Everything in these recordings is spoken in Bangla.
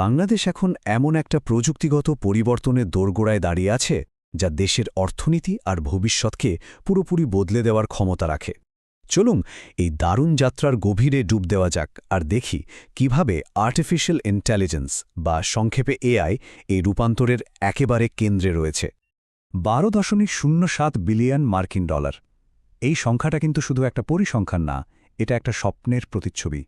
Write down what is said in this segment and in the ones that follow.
বাংলাদেশ এখন এমন একটা প্রযুক্তিগত পরিবর্তনের দোরগোড়ায় দাঁড়িয়ে আছে, যা দেশের অর্থনীতি আর ভবিষ্যৎকে পুরোপুরি বদলে দেওয়ার ক্ষমতা রাখে। চলুন, এই দারুণ যাত্রার গভীরে ডুব দেওয়া যাক আর দেখি কীভাবে আর্টিফিশিয়াল ইন্টেলিজেন্স বা সংক্ষেপে এআই এই রূপান্তরের একেবারে কেন্দ্রে রয়েছে। বারো দশমিক শূন্য সাত বিলিয়ন মার্কিন ডলার। এই সংখ্যাটা কিন্তু শুধু একটা পরিসংখ্যান না, এটা একটা স্বপ্নের প্রতিচ্ছবি।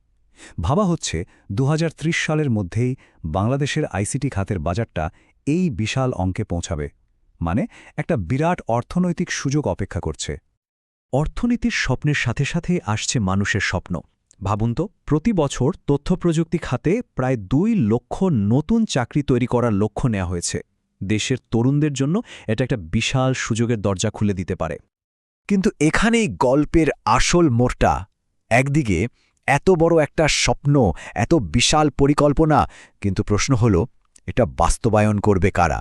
ভাবা হচ্ছে দু হাজার ত্রিশ সালের মধ্যেই বাংলাদেশের আইসিটি খাতের বাজারটা এই বিশাল অঙ্কে পৌঁছাবে। মানে একটা বিরাট অর্থনৈতিক সুযোগ অপেক্ষা করছে। অর্থনীতির স্বপ্নের সাথে সাথে আসছে মানুষের স্বপ্ন। ভাবুন তো, প্রতি বছর তথ্যপ্রযুক্তি খাতে প্রায় দুই লক্ষ নতুন চাকরি তৈরি করার লক্ষ্য নেওয়া হয়েছে। দেশের তরুণদের জন্য এটা একটা বিশাল সুযোগের দরজা খুলে দিতে পারে। কিন্তু এখানেই গল্পের আসল মোড়টা। একদিকে এত বড় একটা স্বপ্ন, এত বিশাল পরিকল্পনা। কিন্তু প্রশ্ন হল, এটা বাস্তবায়ন করবে কারা?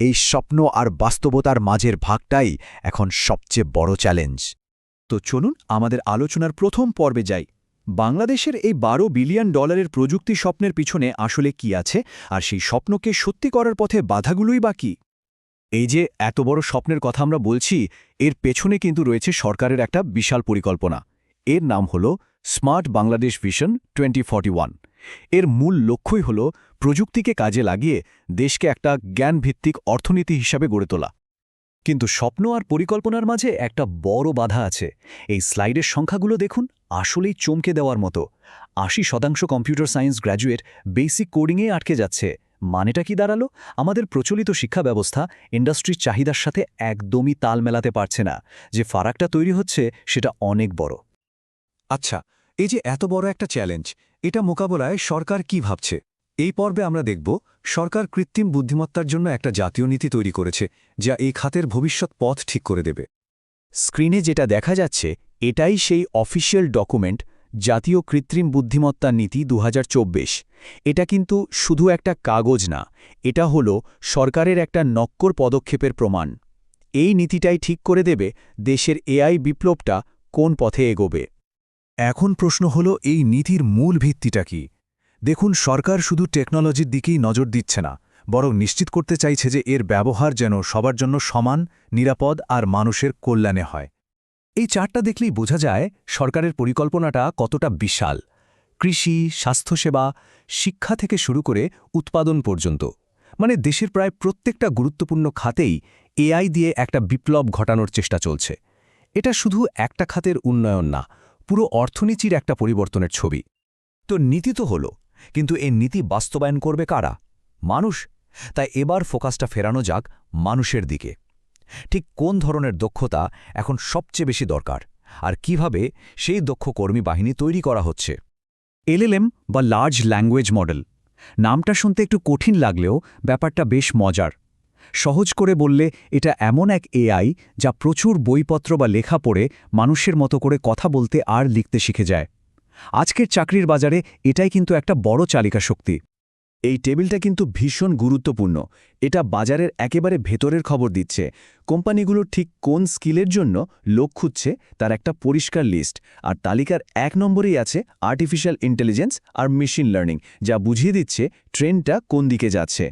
এই স্বপ্ন আর বাস্তবতার মাঝের ভাগটাই এখন সবচেয়ে বড় চ্যালেঞ্জ। তো চলুন আমাদের আলোচনার প্রথম পর্বে যাই। বাংলাদেশের এই বারো বিলিয়ন ডলারের প্রযুক্তি স্বপ্নের পিছনে আসলে কি আছে? আর সেই স্বপ্নকে সত্যি করার পথে বাধাগুলোই বা কি? এই যে এত বড় স্বপ্নের কথা আমরা বলছি, এর পেছনে কিন্তু রয়েছে সরকারের একটা বিশাল পরিকল্পনা। এর নাম হল স্মার্ট বাংলাদেশ ভিশন টোয়েন্টি এর মূল লক্ষ্যই হল প্রযুক্তিকে কাজে লাগিয়ে দেশকে একটা জ্ঞানভিত্তিক অর্থনীতি হিসাবে গড়ে তোলা। কিন্তু স্বপ্ন আর পরিকল্পনার মাঝে একটা বড় বাধা আছে। এই স্লাইডের সংখ্যাগুলো দেখুন, আসলেই চমকে দেওয়ার মতো। আশি শতাংশ কম্পিউটার সায়েন্স গ্র্যাজুয়েট বেসিক কোডিংয়ে আটকে যাচ্ছে। মানেটা কি দাঁড়াল? আমাদের প্রচলিত শিক্ষা ব্যবস্থা ইন্ডাস্ট্রির চাহিদার সাথে একদমই তাল মেলাতে পারছে না। যে ফারাকটা তৈরি হচ্ছে, সেটা অনেক বড়। আচ্ছা এই যে এত বড় একটা চ্যালেঞ্জ, এটা মোকাবেলায় সরকার কি ভাবছে? এই পর্বে আমরা দেখব, সরকার কৃত্রিম বুদ্ধিমত্তার জন্য একটা জাতীয় নীতি তৈরি করেছে, যা এই খাতের ভবিষ্যৎ পথ ঠিক করে দেবে। স্ক্রিনে যেটা দেখা যাচ্ছে, এটাই সেই অফিসিয়াল ডকুমেন্ট, জাতীয় কৃত্রিম বুদ্ধিমত্তা নীতি দু হাজার চব্বিশ। এটা কিন্তু শুধু একটা কাগজ না, এটা হল সরকারের একটা নক্কর পদক্ষেপের প্রমাণ। এই নীতিটাই ঠিক করে দেবে দেশের এআই বিপ্লবটা কোন পথে এগোবে। এখন প্রশ্ন হল, এই নীতির মূল ভিত্তিটা কি? দেখুন, সরকার শুধু টেকনোলজির দিকেই নজর দিচ্ছে না, বরং নিশ্চিত করতে চাইছে যে এর ব্যবহার যেন সবার জন্য সমান, নিরাপদ আর মানুষের কল্যাণে হয়। এই চারটা দেখলেই বোঝা যায়, সরকারের পরিকল্পনাটা কতটা বিশাল। কৃষি, স্বাস্থ্যসেবা, শিক্ষা থেকে শুরু করে উৎপাদন পর্যন্ত। মানে দেশের প্রায় প্রত্যেকটা গুরুত্বপূর্ণ খাতেই এআই দিয়ে একটা বিপ্লব ঘটানোর চেষ্টা চলছে। এটা শুধু একটা খাতের উন্নয়ন না পুরো অর্থনীতির একটা পরিবর্তনের ছবি। তো নীতি তো হলো, কিন্তু এই নীতি বাস্তবায়ন করবে কারা? মানুষ। তাই এবার ফোকাসটা ফেরানো যাক মানুষের দিকে। ঠিক কোন ধরনের দক্ষতা এখন সবচেয়ে বেশি দরকার? আর কীভাবে সেই দক্ষ কর্মী বাহিনী তৈরি করা হচ্ছে? এলএলএম বা লার্জ ল্যাঙ্গুয়েজ মডেল নামটা শুনতে একটু কঠিন লাগলেও ব্যাপারটা বেশ মজার। সহজ করে বললে, এটা এমন এক এআই যা প্রচুর বইপত্র বা লেখা পড়ে মানুষের মতো করে কথা বলতে আর লিখতে শিখে যায়। আজকের চাকরির বাজারে এটাই কিন্তু একটা বড় চালিকা শক্তি। এই টেবিলটা কিন্তু ভীষণ গুরুত্বপূর্ণ। এটা বাজারের একেবারে ভেতরের খবর দিচ্ছে। কোম্পানিগুলো ঠিক কোন স্কিলের জন্য লোক খুঁজছে তার একটা পরিষ্কার লিস্ট। আর তালিকার এক নম্বরেই আছে আর্টিফিশিয়াল ইন্টেলিজেন্স আর মেশিন লার্নিং যা বুঝিয়ে দিচ্ছে ট্রেনটা কোন দিকে যাচ্ছে।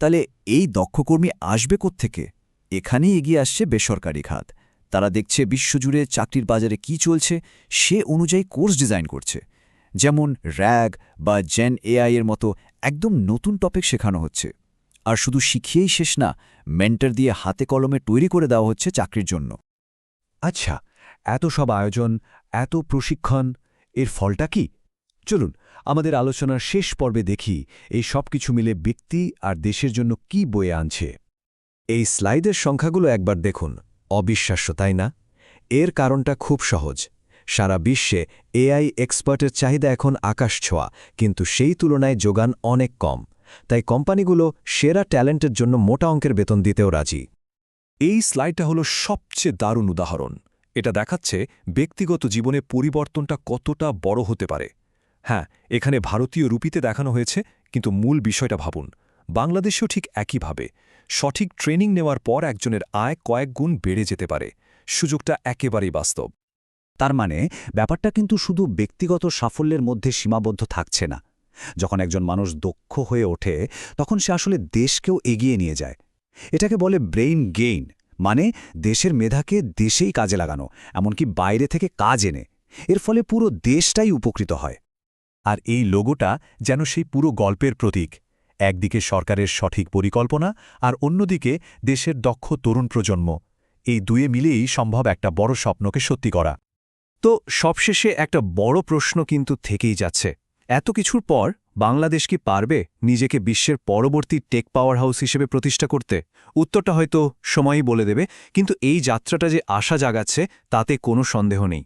তাহলে এই দক্ষকর্মী আসবে থেকে এখানেই এগিয়ে আসছে বেসরকারি খাত। তারা দেখছে বিশ্বজুড়ে চাকরির বাজারে কি চলছে, সে অনুযায়ী কোর্স ডিজাইন করছে। যেমন র্যাগ বা জেন এআই এর মতো একদম নতুন টপিক শেখানো হচ্ছে। আর শুধু শিখিয়েই শেষ না, মেন্টার দিয়ে হাতে কলমে তৈরি করে দেওয়া হচ্ছে চাকরির জন্য। আচ্ছা এত সব আয়োজন, এত প্রশিক্ষণ, এর ফলটা কি? চলুন আমাদের আলোচনার শেষ পর্বে দেখি এই সব কিছু মিলে ব্যক্তি আর দেশের জন্য কি বয়ে আনছে। এই স্লাইডের সংখ্যাগুলো একবার দেখুন। অবিশ্বাস্য, তাই না? এর কারণটা খুব সহজ। সারা বিশ্বে এআই এক্সপার্টের চাহিদা এখন আকাশ ছোঁয়া, কিন্তু সেই তুলনায় যোগান অনেক কম। তাই কোম্পানিগুলো সেরা ট্যালেন্টের জন্য মোটা অঙ্কের বেতন দিতেও রাজি। এই স্লাইডটা হলো সবচেয়ে দারুণ উদাহরণ। এটা দেখাচ্ছে ব্যক্তিগত জীবনে পরিবর্তনটা কতটা বড় হতে পারে। হ্যাঁ এখানে ভারতীয় রুপিতে দেখানো হয়েছে, কিন্তু মূল বিষয়টা ভাবুন। বাংলাদেশেও ঠিক একইভাবে। সঠিক ট্রেনিং নেওয়ার পর একজনের আয় কয়েক গুণ বেড়ে যেতে পারে। সুযোগটা একেবারেই বাস্তব। তার মানে ব্যাপারটা কিন্তু শুধু ব্যক্তিগত সাফল্যের মধ্যে সীমাবদ্ধ থাকছে না। যখন একজন মানুষ দক্ষ হয়ে ওঠে, তখন সে আসলে দেশকেও এগিয়ে নিয়ে যায়। এটাকে বলে ব্রেইন গেইন মানে দেশের মেধাকে দেশেই কাজে লাগানো, এমনকি বাইরে থেকে কাজ এনে। এর ফলে পুরো দেশটাই উপকৃত হয়। আর এই লোগোটা যেন সেই পুরো গল্পের প্রতীক। একদিকে সরকারের সঠিক পরিকল্পনা আর অন্যদিকে দেশের দক্ষ তরুণ প্রজন্ম। এই দুয়ে মিলেই সম্ভব একটা বড় স্বপ্নকে সত্যি করা। তো সবশেষে একটা বড় প্রশ্ন কিন্তু থেকেই যাচ্ছে। এত কিছুর পর বাংলাদেশ কি পারবে নিজেকে বিশ্বের পরবর্তী টেক পাওয়ার হাউস হিসেবে প্রতিষ্ঠা করতে? উত্তরটা হয়তো সময়ই বলে দেবে, কিন্তু এই যাত্রাটা যে আশা জাগাচ্ছে তাতে কোনো সন্দেহ নেই।